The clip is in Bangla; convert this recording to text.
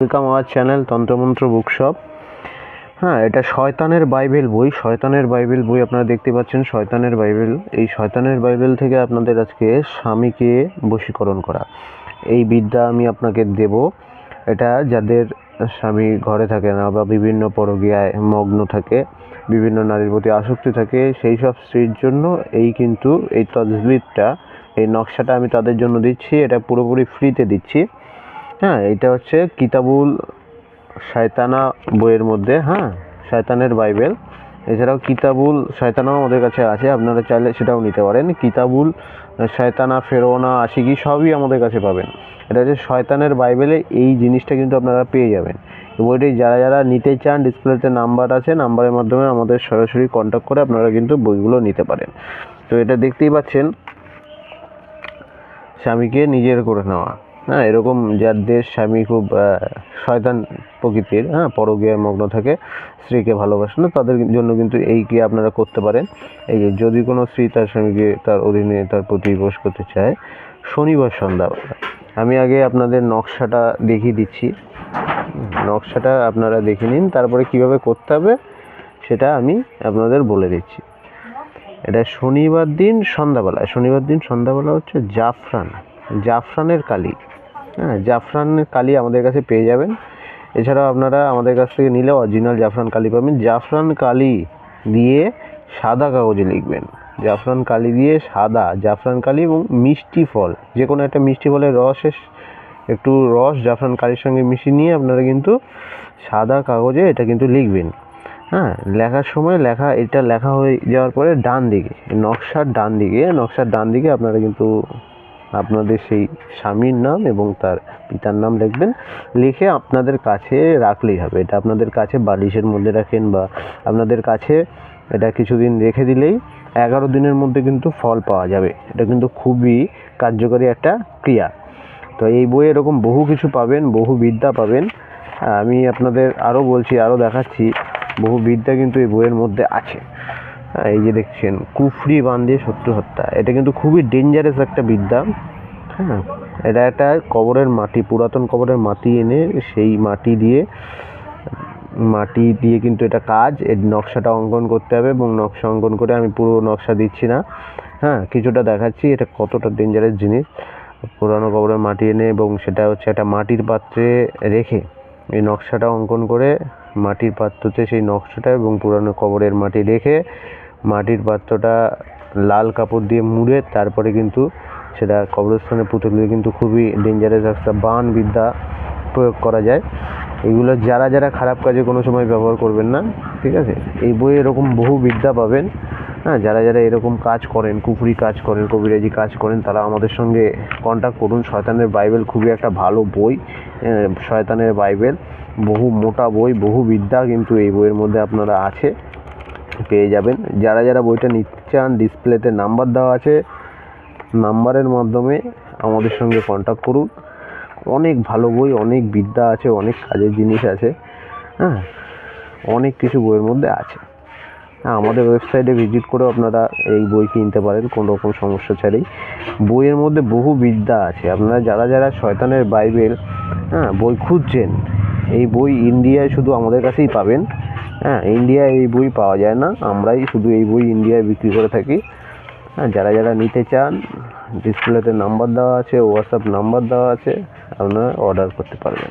ওয়েলকাম আওয়ার চ্যানেল তন্ত্রমন্ত্র বুকশপ হ্যাঁ এটা শয়তানের বাইবেল বই, শয়তানের বাইবেল বই আপনারা দেখতে পাচ্ছেন, শয়তানের বাইবেল। এই শয়তানের বাইবেল থেকে আপনাদের আজকে স্বামীকে বশীকরণ করা। এই বিদ্যা আমি আপনাকে দেব। এটা যাদের স্বামী ঘরে থাকে না বা বিভিন্ন পরগিয়ায় মগ্ন থাকে, বিভিন্ন নারীর প্রতি আসক্তি থাকে, সেই সব স্ত্রীর জন্য এই কিন্তু এই তজবিদটা এই নকশাটা আমি তাদের জন্য দিচ্ছি। এটা পুরোপুরি ফ্রিতে দিচ্ছি। হ্যাঁ এটা হচ্ছে কিতাবুল শায়তানা বইয়ের মধ্যে হ্যাঁ শায়তানের বাইবেল। এছাড়াও কিতাবুল শয়তানাও আমাদের কাছে আছে, আপনারা চাইলে সেটাও নিতে পারেন। কিতাবুল শয়তানা, ফেরোনা, আশিকি সবই আমাদের কাছে পাবেন। এটা হচ্ছে শয়তানের বাইবেলে এই জিনিসটা কিন্তু আপনারা পেয়ে যাবেন। বইটি যারা যারা নিতে চান, ডিসপ্লেতে নাম্বার আছে, নাম্বারের মাধ্যমে আমাদের সরাসরি কন্ট্যাক্ট করে আপনারা কিন্তু বইগুলো নিতে পারেন। তো এটা দেখতেই পাচ্ছেন, স্বামীকে নিজের করে নেওয়া। হ্যাঁ এরকম যাদের স্বামী খুব শয়তান প্রকৃতির হ্যাঁ পরগিয়ায় মগ্ন থাকে, স্ত্রীকে ভালোবাসে না, তাদের জন্য কিন্তু এই কি আপনারা করতে পারেন। এই যে যদি কোনো স্ত্রী তার স্বামীকে তার অধীনে তার প্রতি বস করতে চায় শনিবার সন্ধ্যাবেলা আমি আগে আপনাদের নকশাটা দেখিয়ে দিচ্ছি। নকশাটা আপনারা দেখে নিন, তারপরে কীভাবে করতে হবে সেটা আমি আপনাদের বলে দিচ্ছি। এটা শনিবার দিন সন্ধ্যাবেলা। শনিবার দিন সন্ধ্যাবেলা হচ্ছে জাফরান। জাফরানের কালি। হ্যাঁ জাফরানের কালি আমাদের কাছে পেয়ে যাবেন। এছাড়াও আপনারা আমাদের কাছ থেকে নিলে অরিজিনাল জাফরান কালি পাবেন। জাফরান কালি দিয়ে সাদা কাগজে লিখবেন। জাফরান কালি দিয়ে সাদা, জাফরান কালি এবং মিষ্টি ফল। যে কোনো একটা মিষ্টি ফলের রসের একটু রস জাফরান কালির সঙ্গে মিশিয়ে নিয়ে আপনারা কিন্তু সাদা কাগজে এটা কিন্তু লিখবেন। হ্যাঁ লেখার সময় লেখা, এটা লেখা হয়ে যাওয়ার পরে ডান দিকে, নকশার ডান দিকে, নকশার ডান দিকে আপনারা কিন্তু আপনাদের সেই স্বামীর নাম এবং তার পিতার নাম লিখবেন। লিখে আপনাদের কাছে রাখলেই হবে। এটা আপনাদের কাছে বালিশের মধ্যে রাখেন বা আপনাদের কাছে এটা কিছুদিন রেখে দিলেই এগারো দিনের মধ্যে কিন্তু ফল পাওয়া যাবে। এটা কিন্তু খুবই কার্যকরী একটা ক্রিয়া। তো এই বইয়ে এরকম বহু কিছু পাবেন, বহু বিদ্যা পাবেন। আমি আপনাদের আরও বলছি, আরও দেখাচ্ছি, বহু বিদ্যা কিন্তু এই বইয়ের মধ্যে আছে। এই যে দেখছেন, কুফরি বান্ধে শত্রু হত্যা। এটা কিন্তু খুবই ডেঞ্জারাস একটা বিদ্যা। হ্যাঁ এটা একটা কবরের মাটি, পুরাতন কবরের মাটি এনে সেই মাটি দিয়ে মাটি দিয়ে কিন্তু এটা কাজ। এর নকশাটা অঙ্কন করতে হবে এবং নকশা অঙ্কন করে আমি পুরো নকশা দিচ্ছি না। হ্যাঁ কিছুটা দেখাচ্ছি এটা কতটা ডেঞ্জারাস জিনিস। পুরানো কবরের মাটি এনে এবং সেটা হচ্ছে একটা মাটির পাত্রে রেখে এই নকশাটা অঙ্কন করে মাটির পাত্রতে সেই নকশাটা এবং পুরানো কবরের মাটি রেখে মাটির পাত্রটা লাল কাপড় দিয়ে মুড়ে তারপরে কিন্তু সেটা কবরস্থানে পুঁতে দিলে কিন্তু খুবই ডেঞ্জারাস একটা বান বিদ্যা প্রয়োগ করা যায়। এগুলো যারা যারা খারাপ কাজে কোনো সময় ব্যবহার করবেন না ঠিক আছে? এই বইয়ে এরকম বহু বিদ্যা পাবেন হ্যাঁ? যারা যারা এরকম কাজ করেন কুফরি কাজ করেন কবিরাজি কাজ করেন তারা আমাদের সঙ্গে কন্ট্যাক্ট করুন। শয়তানের বাইবেল খুবই একটা ভালো বই আহ, শয়তানের বাইবেল। বহু মোটা বই, বহু বিদ্যা কিন্তু এই বইয়ের মধ্যে আপনারা আছে, পেয়ে যাবেন। যারা যারা বইটা নিতে চান ডিসপ্লেতে নাম্বার দেওয়া আছে নাম্বারের মাধ্যমে আমাদের সঙ্গে কন্ট্যাক্ট করুন। অনেক ভালো বই, অনেক বিদ্যা আছে, অনেক কাজের জিনিস আছে হ্যাঁ অনেক কিছু বইয়ের মধ্যে আছে। হ্যাঁ আমাদের ওয়েবসাইটে ভিজিট করেও আপনারা এই বই কিনতে পারেন, কোনো রকম সমস্যা ছাড়াই। বইয়ের মধ্যে বহু বিদ্যা আছে। আপনারা যারা যারা শয়তানের বাইবেল হ্যাঁ বই খুঁজছেন এই বই ইন্ডিয়ায় শুধু আমাদের কাছেই পাবেন। হ্যাঁ ইন্ডিয়ায় এই বই পাওয়া যায় না। আমরাই শুধু এই বই ইন্ডিয়ায় বিক্রি করে থাকি। হ্যাঁ যারা যারা নিতে চান ডিসপ্লেতে নাম্বার দেওয়া আছে হোয়াটসঅ্যাপ নাম্বার দেওয়া আছে, আপনারা অর্ডার করতে পারবেন।